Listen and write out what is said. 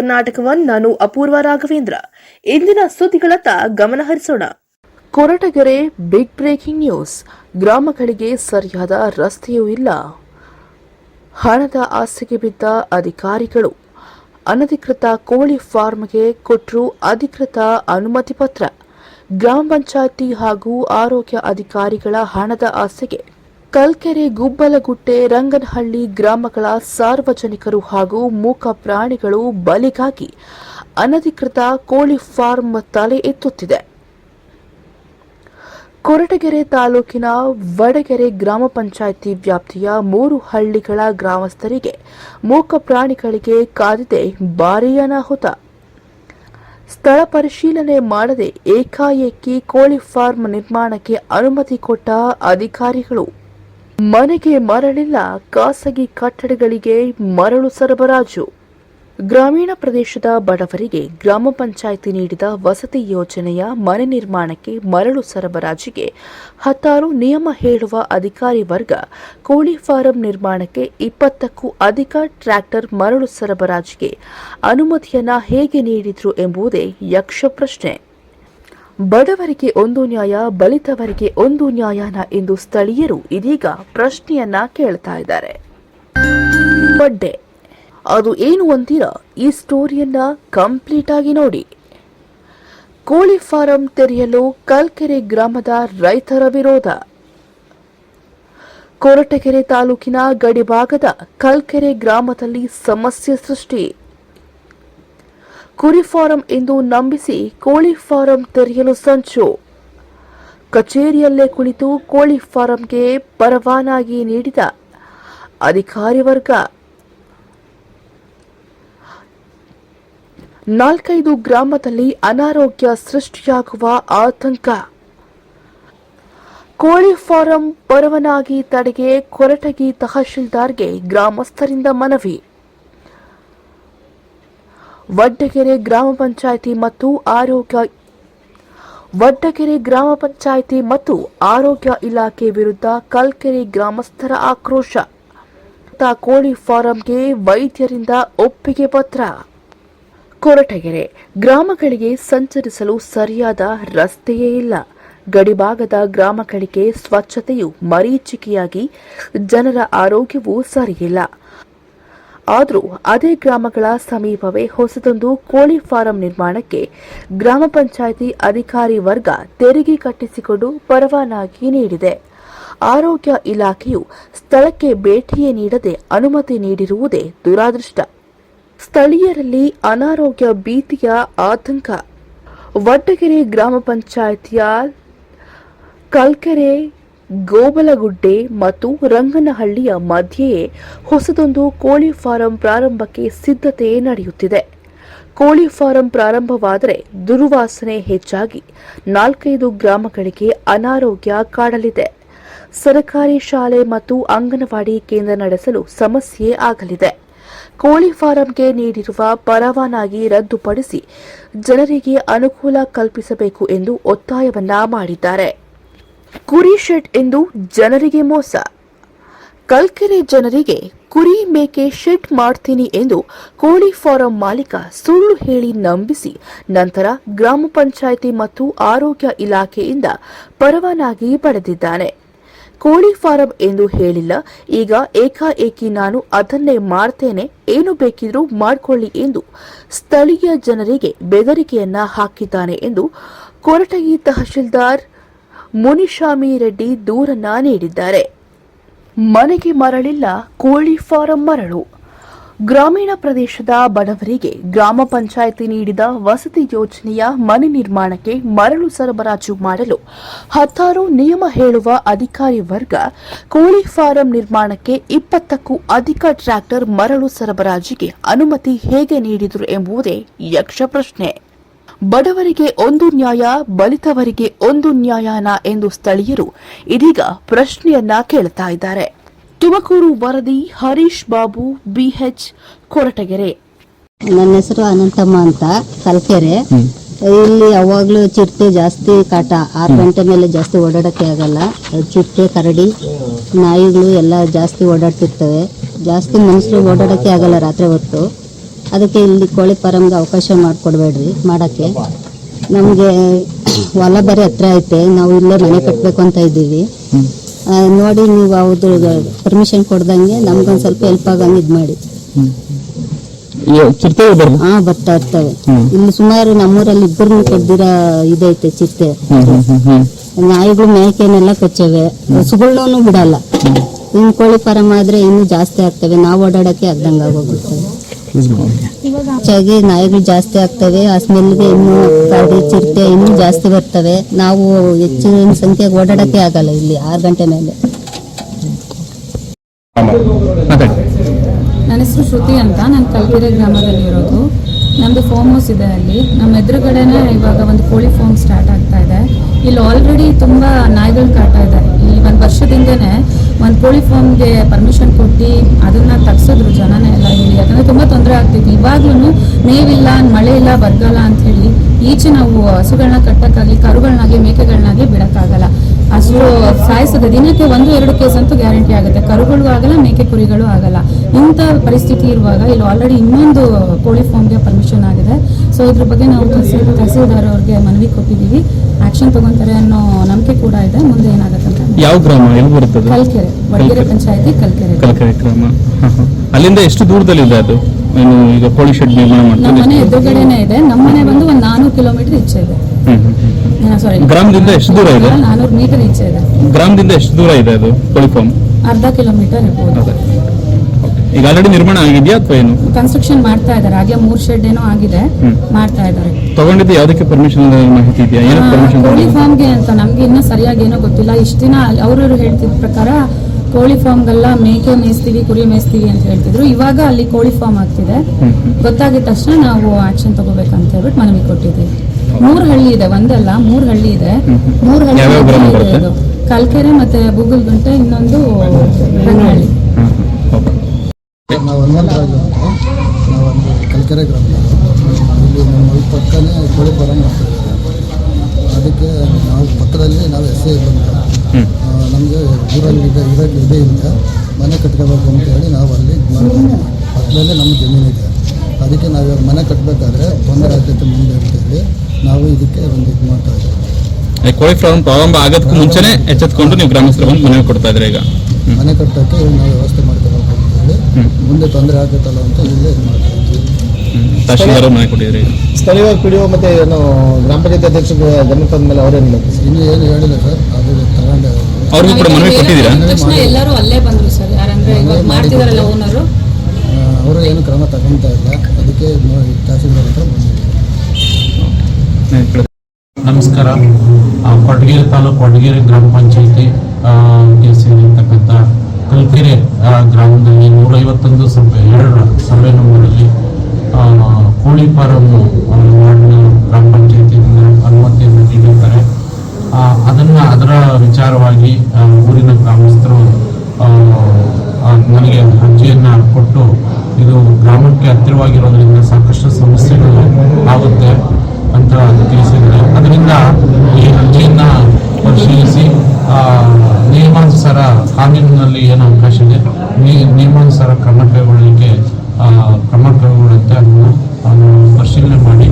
ಕರ್ನಾಟಕವನ್ ನಾನು ಅಪೂರ್ವ ರಾಘವೇಂದ್ರ. ಇಂದಿನ ಸುದ್ದಿಗಳತ್ತ ಗಮನ ಹರಿಸೋಣ. ಕೊರಟಗೆರೆ ಬಿಗ್ ಬ್ರೇಕಿಂಗ್ ನ್ಯೂಸ್ ಗ್ರಾಮಗಳಿಗೆ ಸರಿಯಾದ ರಸ್ತೆಯೂ ಇಲ್ಲ. ಹಣದ ಆಸೆಗೆ ಬಿದ್ದ ಅಧಿಕಾರಿಗಳು. ಅನಧಿಕೃತ ಕೋಳಿ ಫಾರ್ಮ್ಗೆ ಕೊಟ್ಟರು ಅಧಿಕೃತ ಅನುಮತಿ ಪತ್ರ. ಗ್ರಾಮ ಪಂಚಾಯಿತಿ ಹಾಗೂ ಆರೋಗ್ಯ ಅಧಿಕಾರಿಗಳ ಹಣದ ಆಸೆಗೆ ಕಲ್ಕೆರೆ ಗುಬ್ಬಲಗುಟ್ಟೆ, ರಂಗನಹಳ್ಳಿ ಗ್ರಾಮಗಳ ಸಾರ್ವಜನಿಕರು ಹಾಗೂ ಮೂಕ ಪ್ರಾಣಿಗಳು ಬಲಿಗಾಗಿ ಅನಧಿಕೃತ ಕೋಳಿ ಫಾರ್ಮ್ ತಲೆ ಎತ್ತುತ್ತಿದೆ. ಕೊರಟಗೆರೆ ತಾಲೂಕಿನ ವಡಗೆರೆ ಗ್ರಾಮ ಪಂಚಾಯಿತಿ ವ್ಯಾಪ್ತಿಯ ಮೂರು ಹಳ್ಳಿಗಳ ಗ್ರಾಮಸ್ಥರಿಗೆ ಮೂಕ ಪ್ರಾಣಿಗಳಿಗೆ ಕಾದಿದೆ ಭಾರೀ ಅನಾಹುತ. ಸ್ಥಳ ಪರಿಶೀಲನೆ ಮಾಡದೆ ಏಕಾಏಕಿ ಕೋಳಿ ಫಾರ್ಮ್ ನಿರ್ಮಾಣಕ್ಕೆ ಅನುಮತಿ ಕೊಟ್ಟ ಅಧಿಕಾರಿಗಳು. ಮನೆಗೆ ಮರಳಿಲ್ಲ, ಖಾಸಗಿ ಕಟ್ಟಡಗಳಿಗೆ ಮರಳು ಸರಬರಾಜು. ಗ್ರಾಮೀಣ ಪ್ರದೇಶದ ಬಡವರಿಗೆ ಗ್ರಾಮ ಪಂಚಾಯಿತಿ ನೀಡಿದ ವಸತಿ ಯೋಜನೆಯ ಮನೆ ನಿರ್ಮಾಣಕ್ಕೆ ಮರಳು ಸರಬರಾಜಿಗೆ ಹತ್ತಾರು ನಿಯಮ ಹೇಳುವ ಅಧಿಕಾರಿ ವರ್ಗ ಕೋಳಿ ಫಾರಂ ನಿರ್ಮಾಣಕ್ಕೆ ಇಪ್ಪತ್ತಕ್ಕೂ ಅಧಿಕ ಟ್ರ್ಯಾಕ್ಟರ್ ಮರಳು ಸರಬರಾಜಿಗೆ ಅನುಮತಿಯನ್ನ ಹೇಗೆ ನೀಡಿದ್ರು ಎಂಬುದೇ ಯಕ್ಷ ಪ್ರಶ್ನೆ ಬಡವರಿಗೆ ಒಂದು ನ್ಯಾಯ, ಬಲಿತವರಿಗೆ ಒಂದು ನ್ಯಾಯನ ಎಂದು ಸ್ಥಳೀಯರು ಇದೀಗ ಪ್ರಶ್ನೆಯನ್ನ ಕೇಳ್ತಾ ಇದ್ದಾರೆ. ಬಡ್ಡೆ ಅದು ಏನು ಅಂತೀರಾ? ಈ ಸ್ಟೋರಿಯನ್ನ ಕಂಪ್ಲೀಟ್ ಆಗಿ ನೋಡಿ. ಕೋಳಿ ಫಾರಂ ತೆರೆಯಲು ಕಲ್ಕೆರೆ ಗ್ರಾಮದ ರೈತರ ವಿರೋಧ. ಕೊರಟಗೆರೆ ತಾಲೂಕಿನ ಗಡಿಭಾಗದ ಕಲ್ಕೆರೆ ಗ್ರಾಮದಲ್ಲಿ ಸಮಸ್ಯೆ ಸೃಷ್ಟಿ. ಕುರಿ ಫಾರಂ ಎಂದು ನಂಬಿಸಿ ಕೋಳಿ ಫಾರಂ ತೆರೆಯಲು ಸಂಚು. ಕಚೇರಿಯಲ್ಲೇ ಕುಳಿತು ಕೋಳಿ ಫಾರಂಗೆ ಪರವಾನಗಿ ನೀಡಿದ ಅಧಿಕಾರಿ ವರ್ಗ. ನಾಲ್ಕೈದು ಗ್ರಾಮದಲ್ಲಿ ಅನಾರೋಗ್ಯ ಸೃಷ್ಟಿಯಾಗುವ ಆತಂಕ. ಕೋಳಿ ಫಾರಂ ಪರವಾನಗಿ ತಡೆಗೆ ಕೊರಟಗಿ ತಹಶೀಲ್ದಾರ್ಗೆ ಗ್ರಾಮಸ್ಥರಿಂದ ಮನವಿ. ವಡ್ಡಗೆರೆ ಗ್ರಾಮ ಪಂಚಾಯಿತಿ ಮತ್ತು ಆರೋಗ್ಯ ವಡ್ಡಗೆರೆ ಗ್ರಾಮ ಪಂಚಾಯಿತಿ ಮತ್ತು ಆರೋಗ್ಯ ಇಲಾಖೆ ವಿರುದ್ಧ ಕಲ್ಕೆರೆ ಗ್ರಾಮಸ್ಥರ ಆಕ್ರೋಶ. ಕೋಳಿ ಫಾರಂಗೆ ವೈದ್ಯರಿಂದ ಒಪ್ಪಿಗೆ ಪತ್ರ. ಕೊರಟಗೆರೆ ಗ್ರಾಮಗಳಿಗೆ ಸಂಚರಿಸಲು ಸರಿಯಾದ ರಸ್ತೆಯೇ ಇಲ್ಲ. ಗಡಿಭಾಗದ ಗ್ರಾಮಗಳಿಗೆ ಸ್ವಚ್ಛತೆಯು ಮರೀಚಿಕೆಯಾಗಿ ಜನರ ಆರೋಗ್ಯವೂ ಸರಿಯಿಲ್ಲ. ಆದರೂ ಅದೇ ಗ್ರಾಮಗಳ ಸಮೀಪವೇ ಹೊಸದೊಂದು ಕೋಳಿ ಫಾರಂ ನಿರ್ಮಾಣಕ್ಕೆ ಗ್ರಾಮ ಪಂಚಾಯಿತಿ ಅಧಿಕಾರಿ ವರ್ಗ ತೆರಿಗೆ ಕಟ್ಟಿಸಿಕೊಂಡು ಪರವಾನಗಿ ನೀಡಿದೆ. ಆರೋಗ್ಯ ಇಲಾಖೆಯು ಸ್ಥಳಕ್ಕೆ ಭೇಟಿಯೇ ನೀಡದೆ ಅನುಮತಿ ನೀಡಿರುವುದೇ ದುರಾದೃಷ್ಟ. ಸ್ಥಳೀಯರಲ್ಲಿ ಅನಾರೋಗ್ಯ ಭೀತಿಯ ಆತಂಕ. ವಡ್ಡಗೆರೆ ಗ್ರಾಮ ಪಂಚಾಯಿತಿಯ ಕಲ್ಕೆರೆ ಗೋಬಲಗುಡ್ಡೆ ಮತ್ತು ರಂಗನಹಳ್ಳಿಯ ಮಧ್ಯೆಯೇ ಹೊಸದೊಂದು ಕೋಳಿ ಫಾರಂ ಪ್ರಾರಂಭಕ್ಕೆ ಸಿದ್ಧತೆ ನಡೆಯುತ್ತಿದೆ. ಕೋಳಿ ಫಾರಂ ಪ್ರಾರಂಭವಾದರೆ ದುರ್ವಾಸನೆ ಹೆಚ್ಚಾಗಿ ನಾಲ್ಕೈದು ಗ್ರಾಮಗಳಿಗೆ ಅನಾರೋಗ್ಯ ಕಾಡಲಿದೆ. ಸರ್ಕಾರಿ ಶಾಲೆ ಮತ್ತು ಅಂಗನವಾಡಿ ಕೇಂದ್ರ ನಡೆಸಲು ಸಮಸ್ಯೆ ಆಗಲಿದೆ. ಕೋಳಿ ಫಾರಂಗೆ ನೀಡಿರುವ ಪರವಾನಗಿ ರದ್ದುಪಡಿಸಿ ಜನರಿಗೆ ಅನುಕೂಲ ಕಲ್ಪಿಸಬೇಕು ಎಂದು ಒತ್ತಾಯವನ್ನ ಮಾಡಿದ್ದಾರೆ. ಕುರಿ ಶೆಡ್ ಎಂದು ಜನರಿಗೆ ಮೋಸ. ಕಲ್ಕೆರೆ ಜನರಿಗೆ ಕುರಿ ಮೇಕೆ ಶೆಡ್ ಮಾಡ್ತೀನಿ ಎಂದು ಕೋಳಿ ಫಾರಂ ಮಾಲೀಕ ಸುಳ್ಳು ಹೇಳಿ ನಂಬಿಸಿ ನಂತರ ಗ್ರಾಮ ಪಂಚಾಯಿತಿ ಮತ್ತು ಆರೋಗ್ಯ ಇಲಾಖೆಯಿಂದ ಪರವಾನಗಿ ಪಡೆದಿದ್ದಾನೆ. ಕೋಳಿ ಫಾರಂ ಎಂದು ಹೇಳಿಲ್ಲ, ಈಗ ಏಕಾಏಕಿ ನಾನು ಅದನ್ನೇ ಮಾಡ್ತೇನೆ, ಏನು ಬೇಕಿದ್ರೂ ಮಾಡ್ಕೊಳ್ಳಿ ಎಂದು ಸ್ಥಳೀಯ ಜನರಿಗೆ ಬೆದರಿಕೆಯನ್ನ ಹಾಕಿದ್ದಾನೆ ಎಂದು ಕೊರಟಗಿ ತಹಶೀಲ್ದಾರ್ ಮುನಿಶಾಮಿ ರೆಡ್ಡಿ ದೂರನ್ನ ನೀಡಿದ್ದಾರೆ. ಮನೆಗೆ ಮರಳಿಲ್ಲ, ಕೋಳಿ ಫಾರಂ ಮರಳು. ಗ್ರಾಮೀಣ ಪ್ರದೇಶದ ಬಡವರಿಗೆ ಗ್ರಾಮ ಪಂಚಾಯಿತಿ ನೀಡಿದ ವಸತಿ ಯೋಜನೆಯ ಮನೆ ನಿರ್ಮಾಣಕ್ಕೆ ಮರಳು ಸರಬರಾಜು ಮಾಡಲು ಹತ್ತಾರು ನಿಯಮ ಹೇಳುವ ಅಧಿಕಾರಿ ವರ್ಗ ಕೋಳಿ ಫಾರಂ ನಿರ್ಮಾಣಕ್ಕೆ ಇಪ್ಪತ್ತಕ್ಕೂ ಅಧಿಕ ಟ್ರ್ಯಾಕ್ಟರ್ ಮರಳು ಸರಬರಾಜಿಗೆ ಅನುಮತಿ ಹೇಗೆ ನೀಡಿದರು ಎಂಬುದೇ ಯಕ್ಷ ಪ್ರಶ್ನೆ ಬಡವರಿಗೆ ಒಂದು ನ್ಯಾಯ ಬಲಿತವರಿಗೆ ಒಂದು ನ್ಯಾಯನ ಎಂದು ಸ್ಥಳೀಯರು ಇದೀಗ ಪ್ರಶ್ನೆಯನ್ನ ಕೇಳ್ತಾ ಇದ್ದಾರೆ. ತುಮಕೂರು ವರದಿ ಹರೀಶ್ ಬಾಬು ಬಿಎಚ್ ಕೊರಟಗೆರೆ. ನನ್ನ ಹೆಸರು ಅನಂತಮ್ಮ ಅಂತ ಕಲ್ಕೆರೆ. ಇಲ್ಲಿ ಯಾವಾಗಲೂ ಚಿರತೆ ಜಾಸ್ತಿ ಕಾಟ ಆರು ಗಂಟೆ ಮೇಲೆ ಜಾಸ್ತಿ ಓಡಾಡೋಕ್ಕೆ ಆಗಲ್ಲ. ಚಿರತೆ ಕರಡಿ ನಾಯಿಗಳು ಎಲ್ಲ ಜಾಸ್ತಿ ಓಡಾಡ್ತಿರ್ತವೆ. ಜಾಸ್ತಿ ಮನುಷ್ಯರು ಓಡಾಡಕ್ಕೆ ಆಗಲ್ಲ ರಾತ್ರಿ ಹೊತ್ತು. ಅದಕ್ಕೆ ಇಲ್ಲಿ ಕೋಳಿ ಫಾರಮ್ಗೆ ಅವಕಾಶ ಮಾಡಿಕೊಡ್ಬೇಡ್ರಿ ಮಾಡೋಕ್ಕೆ. ನಮಗೆ ಹೊಲ ಬರೀ ಹತ್ರ ಐತೆ ನಾವು ಇಲ್ಲೇ ಮನೆ ಕಟ್ಟಬೇಕು ಅಂತ ಇದ್ದೀವಿ. ನೋಡಿ ನೀವು ಅವ್ರದ್ದು ಪರ್ಮಿಷನ್ ಕೊಡ್ದಂಗೆ ನಮ್ಗೊಂದು ಸ್ವಲ್ಪ ಹೆಲ್ಪ್ ಆಗಂಗೆ ಇದು ಮಾಡಿ. ಹಾ ಬರ್ತಾ ಇರ್ತವೆ. ಇಲ್ಲಿ ಸುಮಾರು ನಮ್ಮೂರಲ್ಲಿ ಇಬ್ಬರು ಕೊಡ್ದಿರೋ ಇದೈತೆ ಚಿತ್ತೆ ನಾಯಿಗಳು ಮೇಕೆನೆಲ್ಲ ಕೊಚ್ಚವೆ. ಹಸುಗಳನ್ನೂ ಬಿಡಲ್ಲ. ಇನ್ನು ಕೋಳಿ ಫಾರಂ ಆದ್ರೆ ಇನ್ನೂ ಜಾಸ್ತಿ ಆಗ್ತವೆ. ನಾವು ಓಡಾಡಕ್ಕೆ ಆಗ್ದಂಗೆ ಹೆಚ್ಚಾಗಿ ನಾಯಿಗಳು ಜಾಸ್ತಿ ಆಗ್ತವೆ ಆ ಸ್ಮೆಲ್ಗೆ ಇನ್ನು ಕರಡಿ ಚಿರತೆ ಇನ್ನೂ ಜಾಸ್ತಿ ಬರ್ತವೆ. ನಾವು ಹೆಚ್ಚಿನ ಸಂಖ್ಯೆಗೆ ಓಡಾಡಕ್ಕೆ ಆಗಲ್ಲ ಇಲ್ಲಿ ಆರು ಗಂಟೆ ಮೇಲೆ. ನನ್ನ ಹೆಸರು ಶ್ರುತಿ ಅಂತ ನಾನು ಕಲ್ಕೆರೆ ಗ್ರಾಮದಲ್ಲಿ ಇರೋದು. ನಮ್ಮದು ಫೋಮ್ ಹೌಸ್ ಇದೆ ಅಲ್ಲಿ. ನಮ್ಮ ಎದುರುಗಡೆನೇ ಇವಾಗ ಒಂದು ಕೋಳಿ ಫಾರ್ಮ್ ಸ್ಟಾರ್ಟ್ ಆಗ್ತಾ ಇದೆ. ಇಲ್ಲಿ ಆಲ್ರೆಡಿ ತುಂಬ ನಾಯಿಗಳು ಕಾಟ ಇದೆ. ಈ ಒಂದು ವರ್ಷದಿಂದನೇ ಒಂದು ಕೋಳಿ ಫಾರ್ಮ್ಗೆ ಪರ್ಮಿಷನ್ ಕೊಟ್ಟು ಅದನ್ನ ತಗ್ಸಿದ್ರು ಜನನೇ ಎಲ್ಲ ಹೇಳಿ. ಯಾಕಂದರೆ ತುಂಬ ತೊಂದರೆ ಆಗ್ತಿತ್ತು. ಇವಾಗ್ಲೂ ಮೇವಿಲ್ಲ, ಮಳೆ ಇಲ್ಲ, ಬರಗಾಲ ಅಂತ ಹೇಳಿ ಈಚೆ ನಾವು ಹಸುಗಳನ್ನ ಕಟ್ಟೋಕ್ಕಾಗಲಿ ಕರುಗಳನ್ನಾಗಿ ಮೇಕೆಗಳನ್ನಾಗಿ ಬಿಡಕ್ಕಾಗಲ್ಲ. ಹಸು ಸಾಯಿಸದೆ ದಿನಕ್ಕೆ ಒಂದು, ಎರಡು ಕೇಸ್ ಅಂತೂ ಗ್ಯಾರಂಟಿ ಆಗುತ್ತೆ. ಕರುಗಳು ಆಗಲ್ಲ, ಮೇಕೆ ಕುರಿಗಳು ಆಗಲ್ಲ. ಇಂಥ ಪರಿಸ್ಥಿತಿ ಇರುವಾಗ ಇಲ್ಲಿ ಆಲ್ರೆಡಿ ಇನ್ನೊಂದು ಕೋಳಿ ಫಾರ್ಮ್ಗೆ ಪರ್ಮಿಷನ್ ಆಗಿದೆ. ಸೊ ಇದ್ರ ಬಗ್ಗೆ ನಾವು ತಹಸೀಲ್ ತಹಸೀಲ್ದಾರ್ ಅವ್ರಿಗೆ ಮನವಿ ಕೊಟ್ಟಿದ್ದೀವಿ. ಆಕ್ಷನ್ ತಗೊಂತಾರೆ ಅನ್ನೋ ನಂಬಿಕೆ ಕೂಡ ಇದೆ. ಮುಂದೆ ಏನಾಗುತ್ತೆ ಯಾವ ಗ್ರಾಮ ಎಲ್ಲಿ ಬರುತ್ತದೆ? ಕಲ್ಕೆರೆ ವಡಗೆರೆ ಪಂಚಾಯತಿ ಕಲ್ಕೆರೆ. ಕಲ್ಕೆರೆ ಗ್ರಾಮ. ಅಲ್ಲಿಂದ ಎಷ್ಟು ದೂರದಲ್ಲಿದೆ ಅದು? ಏನು ಈಗ ಕೋಳಿ ಶೆಡ್ ನಿರ್ಮಾಣ ನಮ್ಮ ಮಾಡ್ತಾರೆ ಮನೆ ಎದುರುಗಡೆನೆ ಇದೆ. ನಮ್ಮ ಮನೆ ಬಂದು ಒಂದು ನಾನೂರು ಕಿಲೋಮೀಟರ್ ಈಚೆ ಇದೆ. ಸಾರಿ ಗ್ರಾಮದಿಂದ ಎಷ್ಟು ದೂರ ಇದೆ? ನಾನೂರು ಮೀಟರ್ ಈಚೆ ಇದೆ. ಗ್ರಾಮದಿಂದ ಎಷ್ಟು ದೂರ ಇದೆ ಅದು ಕೋಳಿ ಫಾರ್ಮ್? ಅರ್ಧ ಕಿಲೋಮೀಟರ್ ಇರ್ಬೋದು. ಈಗ ಆಲ್ರೆಡಿ ನಿರ್ಮಾಣ ಆಗಿದೆಯಾ ಅಥವಾ ಏನು? ಕನ್ಸ್ಟ್ರಕ್ಷನ್ ಮಾಡ್ತಾ ಇದ್ದಾರೆ. ಹಾಗೆ ಮೂರ್ ಶೆಡ್ ಏನೋ ಆಗಿದೆ. ಮಾಡ್ತಾ ಇದ್ದಾರೆ. ತಗೊಂಡಿದ್ದು. ಯಾವುದಕ್ಕೆ ಪರ್ಮಿಷನ್ ಮಾಹಿತಿ ಇದೆಯಾ? ಏನೋ ಪರ್ಮಿಷನ್ ಕೋಳಿ ಫಾರ್ಮ್ಗೆ ಅಂತ. ನಮ್ಗೆ ಇನ್ನೂ ಸರಿಯಾಗಿ ಏನೋ ಗೊತ್ತಿಲ್ಲ. ಇಷ್ಟು ದಿನ ಅವರು ಹೇಳ್ತಿದ್ದ ಪ್ರಕಾರ ಕೋಳಿ ಫಾರ್ಮ್ಗೆಲ್ಲ ಮೇಕೆ ಮೇಯಿಸ್ತೀವಿ ಕುರಿ ಮೇಯಿಸ್ತೀವಿ ಅಂತ ಹೇಳ್ತಿದ್ರು. ಇವಾಗ ಅಲ್ಲಿ ಕೋಳಿ ಫಾರ್ಮ್ ಆಗ್ತಿದೆ ಗೊತ್ತಾಗಿದ ತಕ್ಷಣ ನಾವು ಆಕ್ಷನ್ ತಗೋಬೇಕಂತ ಹೇಳ್ಬಿಟ್ಟು ಮನವಿ ಕೊಟ್ಟಿದ್ದೀವಿ ಮೂರ್ ಹಳ್ಳಿ ಇದೆ. ಒಂದಲ್ಲ ಮೂರ್ ಹಳ್ಳಿ ಇದೆ. ಮೂರ್ ಹಳ್ಳಿ. ಕಲ್ಕೆರೆ ಮತ್ತೆ ಬೂಗಲ್ಗುಂಟೆ ಇನ್ನೊಂದು ರಂಗಹಳ್ಳಿ. ನಾವು ಹನುಮಂತರಾಜು ಅಂತ ನಾವೊಂದು ಕಲ್ಕೆರೆ ಗ್ರಾಮದಲ್ಲಿ ಇಲ್ಲಿ ನಮ್ಮ ಪಕ್ಕನೇ ಕೋಳಿ ಫಾರಂ ಮಾಡ್ತಿದ್ದಾರೆ ಅದಕ್ಕೆ ನಾವು ಪಕ್ಕದಲ್ಲಿ ನಾವು ಎಸ್ ಐ ಬಂದು ನಮಗೆ ಊರಲ್ಲಿ ಇದೆ ಊರಲ್ಲಿ ಇದೆ ಇಲ್ಲ ಮನೆ ಕಟ್ಕೋಬೇಕು ಅಂತ ಹೇಳಿ ನಾವು ಅಲ್ಲಿ ಇದ್ ಮಾಡ್ತೀವಿ. ಪಕ್ಕದಲ್ಲೇ ನಮ್ಮ ಜಮೀನಿದೆ ಅದಕ್ಕೆ ನಾವು ಇವಾಗ ಮನೆ ಕಟ್ಟಬೇಕಾದ್ರೆ ತೊಂದರೆ ಆಗ್ತೈತೆ ಮುಂದೆ ಅಂತ ಹೇಳಿ ನಾವು ಇದಕ್ಕೆ ಒಂದು ಇದು ಮಾಡ್ತಾ ಇದ್ದೀವಿ. ಕೋಳಿ ಫಾರಂ ಪ್ರಾರಂಭ ಆಗೋದಕ್ಕೂ ಮುಂಚೆನೇ ಎಚ್ಚೆತ್ಕೊಂಡು ನೀವು ಗ್ರಾಮಸ್ಥರು ಬಂದು ಮನೆ ಕೊಡ್ತಾ ಇದ್ರೆ ಈಗ? ಮನೆ ಕಟ್ಟೋಕ್ಕೆ ನಾವು ವ್ಯವಸ್ಥೆ ಹ್ಮ್. ಮುಂದೆ ತೊಂದರೆ ಆಗುತ್ತಲ್ಲ ಅಂತ ಇಲ್ಲೇ ಇದು ಮಾಡ್ತಾ ಇದ್ದೀವಿ ಹ್ಮ್. ಮನೆ ಕೊಟ್ಟಿದ್ರಿ. ಸ್ಥಳೀಯವಾಗಿ ಪಿ ಡಿ ಒ ಮತ್ತು ಏನು ಗ್ರಾಮ ಪಂಚಾಯತ್ ಅಧ್ಯಕ್ಷರಿಗೆ ಗಮನಕ್ಕೆ ತಂದ ಮೇಲೆ ಅವರೇನಿಲ್ಲ ಇನ್ನೂ ಏನು ಹೇಳಿಲ್ಲ ಸರ್ ಅದು ತಗೊಂಡೆ ಅವ್ರಿಗೂ ಕೂಡ ಮನವಿ ಕೊಟ್ಟಿದ್ದೀರಾ? ತಕ್ಷಣ ಎಲ್ಲರೂ ಅಲ್ಲೇ ಬಂದ್ರು ಸರ್. ಯಾರಂದ್ರೆ ಇವಾಗ ಮಾಡ್ತಿದಾರಲ್ಲ ಓನರು ಅವರು ಏನು ಕ್ರಮ ತಗೊಳ್ತಾ ಇಲ್ಲ. ಅದಕ್ಕೆ ನೋಡಿ ತಹಸೀಲ್ದಾರ್ ಹತ್ರ ಬಂದಿದ್ದೀವಿ ನಮಸ್ಕಾರ. ಕೊಡಗೇರಿ ತಾಲೂಕು ಕೊಡಗೇರಿ ಗ್ರಾಮ ಪಂಚಾಯತಿ ಸೇರಿರ್ತಕ್ಕಂಥ ಕಲ್ಕೆರೆ ಗ್ರಾಮದಲ್ಲಿ ನೂರೈವತ್ತೊಂದು ಸಭೆ ಎರಡು ಸಭೆ ನಮ್ಮಲ್ಲಿ ಕೋಳಿ ಒಂದು ವಾರ್ಡ್ನ ಗ್ರಾಮ ಪಂಚಾಯತಿಯಿಂದ ಅನುಮತಿಯನ್ನು ನೀಡಿದ್ದಾರೆ ಅದನ್ನು ಅದರ ವಿಚಾರವಾಗಿ ಊರಿನ ಗ್ರಾಮಸ್ಥರು ನನಗೆ ಅರ್ಜಿಯನ್ನ ಕೊಟ್ಟು, ಇದು ಗ್ರಾಮಕ್ಕೆ ಹತ್ತಿರವಾಗಿರೋದ್ರಿಂದ ಸಾಕಷ್ಟು ಸಮಸ್ಯೆಗಳು ಆಗುತ್ತೆ ಅಂತ ತಿಳಿಸಿದ್ದಾರೆ. ಅದರಿಂದ ಈ ಅರ್ಜಿಯನ್ನ ಪರಿಶೀಲಿಸಿ ನಿಯಮಾನುಸಾರ ಕಾನೂನಿನಲ್ಲಿ ಏನು ಅವಕಾಶ ಇದೆ? ನಿಯಮಾನುಸಾರ ಕ್ರಮ ಕೈಗೊಳ್ಳಲಿಕ್ಕೆ ಕ್ರಮ ಕೈಗೊಳ್ಳುತ್ತೆ ಅದನ್ನು ಪರಿಶೀಲನೆ ಮಾಡಿ.